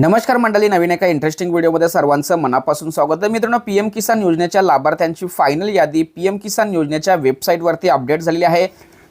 नमस्कार मंडळी नवीन एका इंटरेस्टिंग व्हिडिओमध्ये सर्वांचं मनापासून स्वागत. आहे मित्रांनो पी एम किसान योजनेच्या लाभार्थ्यांची फायनल यादी पी एम किसान योजनेच्या वेबसाईटवरती अपडेट झालेली आहे.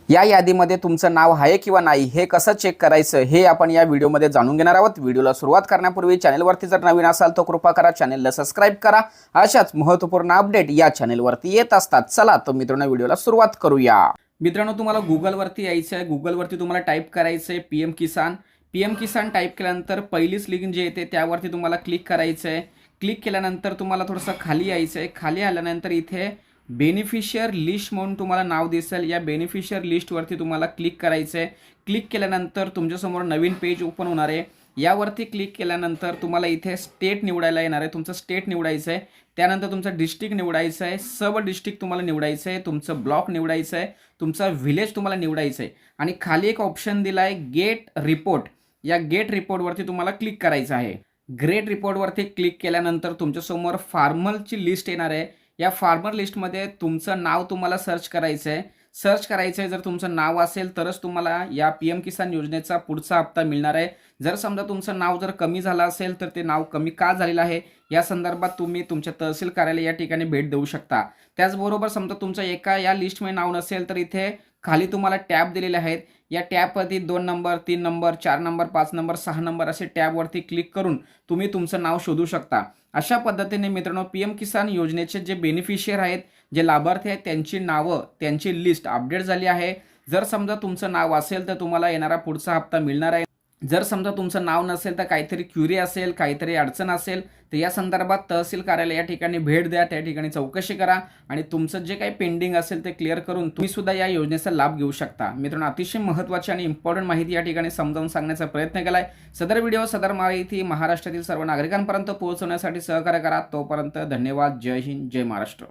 या यादीमध्ये तुमचं नाव आहे किंवा नाही हे कसं चेक करायचं हे आपण या व्हिडिओमध्ये जाणून घेणार आहोत. व्हिडिओला सुरुवात करण्यापूर्वी चॅनलवरती जर नवीन असाल तर कृपा करा चॅनलला सबस्क्राईब करा. अशाच महत्त्वपूर्ण अपडेट या चॅनलवरती येत असतात. चला तर मित्रांनो व्हिडिओला सुरुवात करूया. मित्रांनो तुम्हाला गुगलवरती यायचं आहे गुगलवरती तुम्हाला टाईप करायचं आहे P M Kisan. P M Kisan type केल्यानंतर पहिलीच लिंक जी येते त्यावरती तुम्हाला क्लिक करायचं आहे क्लिक केल्यानंतर तुम्हाला थोडंसं खाली यायचं आहे खाली आल्यानंतर इथे बेनिफिशियर लिस्ट म्हणून तुम्हाला नाव दिसेल. या बेनिफिशियर लिस्टवरती तुम्हाला क्लिक करायचं आहे क्लिक केल्यानंतर तुमच्यासमोर नवीन पेज ओपन होणार आहे. यावरती क्लिक केल्यानंतर तुम्हाला इथे स्टेट निवडायला येणार आहे. तुमचं स्टेट निवडायचं आहे त्यानंतर तुमचं डिस्ट्रिक्ट निवडायचं आहे सब डिस्ट्रिक्ट तुम्हाला निवडायचं आहे तुमचं ब्लॉक निवडायचं आहे तुमचा व्हिलेज तुम्हाला निवडायचं आहे आणि खाली एक ऑप्शन दिला आहे गेट रिपोर्ट या गेट रिपोर्टवरती तुम्हाला क्लिक करायचं आहे. ग्रेट रिपोर्टवरती क्लिक केल्यानंतर तुमच्यासमोर फार्मरची लिस्ट येणार आहे. या फार्मर लिस्टमध्ये तुमचं नाव तुम्हाला सर्च करायचं आहे सर्च करायचं आहे जर तुमचं नाव असेल तरच तुम्हाला या पी एम किसान योजनेचा पुढचा हप्ता मिळणार आहे. जर समजा तुमचं नाव जर कमी झालं असेल तर ते नाव कमी का झालेलं आहे? या संदर्भात तुम्ही तुमच्या तहसील कार्यालय या ठिकाणी भेट देऊ शकता. त्याचबरोबर समजा तुमचं एका या लिस्टमध्ये नाव नसेल तर इथे खाली तुम्हाला टॅब दिलेले आहेत. या टॅबवरती दोन नंबर तीन नंबर चार नंबर पाच नंबर सहा नंबर असे टॅबवरती क्लिक करून तुम्ही तुमचं नाव शोधू शकता. अशा पद्धतीने मित्रांनो पी एम किसान योजनेचे जे बेनिफिशियर आहेत जे लाभार्थी आहेत त्यांची नावं त्यांची लिस्ट अपडेट झाली आहे. जर समजा तुमचं नाव असेल तर तुम्हाला येणारा पुढचा हप्ता मिळणार आहे. जर समजा तुमचं नाव नसेल तर काहीतरी क्युरी असेल काहीतरी अडचण असेल तर या संदर्भात तहसील कार्यालय या ठिकाणी भेट द्या त्या ठिकाणी चौकशी करा आणि तुमचं जे काही पेंडिंग असेल ते क्लिअर करून तुम्ही सुद्धा या योजनेचा लाभ घेऊ शकता. मित्रांनो अतिशय महत्त्वाची आणि इम्पॉर्टंट माहिती या ठिकाणी समजावून सांगण्याचा प्रयत्न केला आहे सदर व्हिडिओ सदर माहिती महाराष्ट्रातील सर्व नागरिकांपर्यंत पोहोचवण्यासाठी सहकार्य करा. तोपर्यंत धन्यवाद. जय हिंद जय महाराष्ट्र.